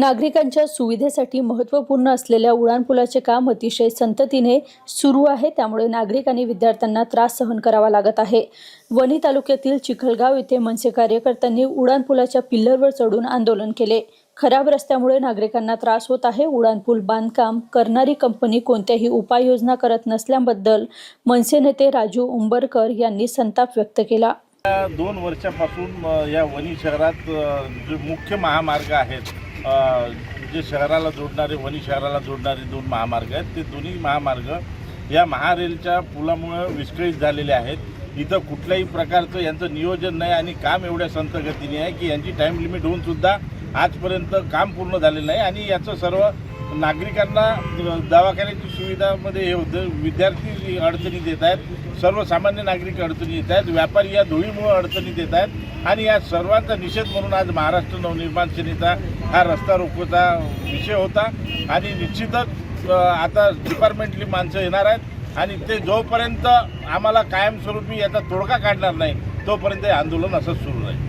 नागरिकांच्या सुविधेसाठी महत्त्वपूर्ण असलेल्या उड्डाणपुलाचे काम अतिशय संततीने सुरू आहे. त्यामुळे नागरिक आणि विद्यार्थ्यांना त्रास सहन करावा लागत आहे. वणी तालुक्यातील चिखलगाव येथे मनसे कार्यकर्त्यांनी उड्डाणपुलाच्या पिल्लरवर चढून आंदोलन केले. खराब रस्त्यामुळे नागरिकांना त्रास होत आहे. उड्डाणपूल बांधकाम करणारी कंपनी कोणत्याही उपाययोजना करत नसल्याबद्दल मनसे नेते राजू उंबरकर यांनी संताप व्यक्त केला. दोन वर्षापासून या वणी शहरात जे मुख्य महामार्ग आहेत जे शहराला जोडणारे वणी शहराला जोडणारे दोन महामार्ग आहेत. ते दोन्ही महामार्ग या महारेलच्या पुलामुळं विस्कळीत झालेले आहेत. इथं कुठल्याही प्रकारचं यांचं नियोजन नाही आणि काम एवढ्या संत गतीने आहे की यांची टाईम लिमिट होऊन सुद्धा आजपर्यंत काम पूर्ण झालेलं नाही. आणि याचं सर्व नागरिकांना दवाखान्याची सुविधामध्ये हे होतं. विद्यार्थी अडचणीत येत आहेत सर्वसामान्य नागरिक अडचणी येत आहेत व्यापारी या धुळीमुळे अडचणीत येत आहेत आणि या सर्वांचा निषेध म्हणून आज महाराष्ट्र नवनिर्माण सेनेचा हा रस्ता रोकोचा विषय होता. आणि निश्चितच आता डिपार्टमेंटली माणसं येणार आहेत आणि ते जोपर्यंत आम्हाला कायमस्वरूपी याचा तोडगा काढणार नाही तोपर्यंत हे आंदोलन असंच सुरू राहील.